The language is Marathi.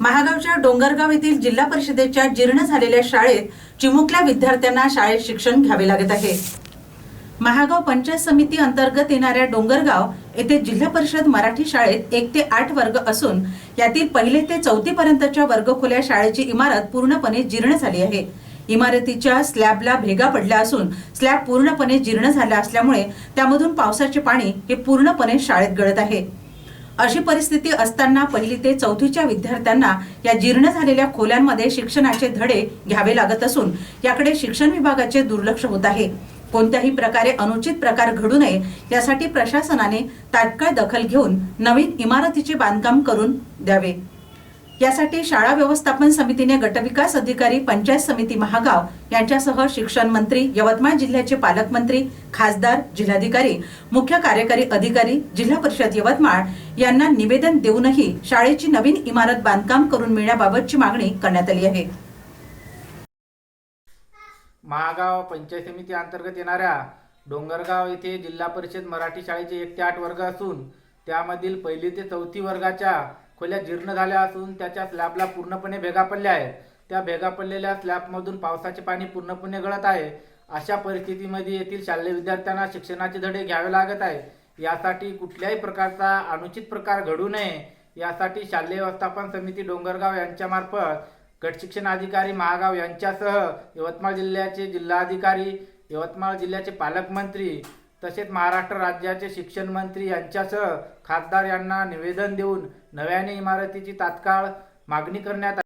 महागावच्या डोंगरगाव येथील जिल्हा परिषदेच्या जीर्ण झालेल्या शाळेत चिमुकल्या विद्यार्थ्यांना शाळेत शिक्षण घ्यावे लागत आहे. महागाव पंचायत समिती अंतर्गत येणाऱ्या डोंगरगाव येथे जिल्हा परिषद मराठी शाळेत एक ते आठ वर्ग असून यातील पहिले ते चौथी पर्यंतच्या वर्गखोल्या शाळेची इमारत पूर्णपणे जीर्ण झाली आहे. इमारतीच्या स्लॅबला भेगा पडल्या असून स्लॅब पूर्णपणे जीर्ण झाला असल्यामुळे त्यामधून पावसाचे पाणी हे पूर्णपणे शाळेत गळत आहे. अशी परिस्थिती असताना पहिली ते चौथीच्या विद्यार्थ्यांना या जीर्ण झालेल्या खोल्यांमध्ये शिक्षणाचे धडे घ्यावे लागत असून याकडे शिक्षण विभागाचे दुर्लक्ष होत आहे. कोणत्याही प्रकारे अनुचित प्रकार घडू नये यासाठी प्रशासनाने तात्काळ दखल घेऊन नवीन इमारतीचे बांधकाम करून द्यावे. यासाठी शाळा व्यवस्थापन समितीने गटविकास अधिकारी पंचायत समिती महागाव यांच्यासह शिक्षण मंत्री यवतमाळ जिल्ह्याचे पालकमंत्री खासदार जिल्हाधिकारी मुख्य कार्यकारी अधिकारी जिल्हा परिषद यवतमाळ यांना निवेदन देऊनही शाळेची नवीन इमारत बांधकाम करून मिळण्याबाबतची मागणी करण्यात आली आहे. महागाव पंचायत समिती अंतर्गत येणाऱ्या डोंगरगाव येथे जिल्हा परिषद मराठी शाळेचे एक ते आठ वर्ग असून त्यामधील पहिली ते चौथी वर्गाच्या खोल्या जीर्ण झाल्या असून त्याच्या स्लॅबला पूर्णपणे भेगा पडल्या आहेत. त्या भेगा पडलेल्या स्लॅबमधून पावसाचे पाणी पूर्णपणे गळत आहे. अशा परिस्थितीमध्ये येथील शालेय विद्यार्थ्यांना शिक्षणाचे धडे घ्यावे लागत आहे यासाठी कुठल्याही प्रकारचा अनुचित प्रकार घडू नये. यासाठी शालेय व्यवस्थापन समिती डोंगरगाव यांच्यामार्फत गट शिक्षण अधिकारी महागाव यांच्यासह यवतमाळ जिल्ह्याचे जिल्हाधिकारी यवतमाळ जिल्ह्याचे पालकमंत्री तसेच महाराष्ट्र राज्याचे शिक्षण मंत्री यांच्यासह खासदार यांना निवेदन देऊन नव्याने इमारतीची तात्काळ मागणी करण्यात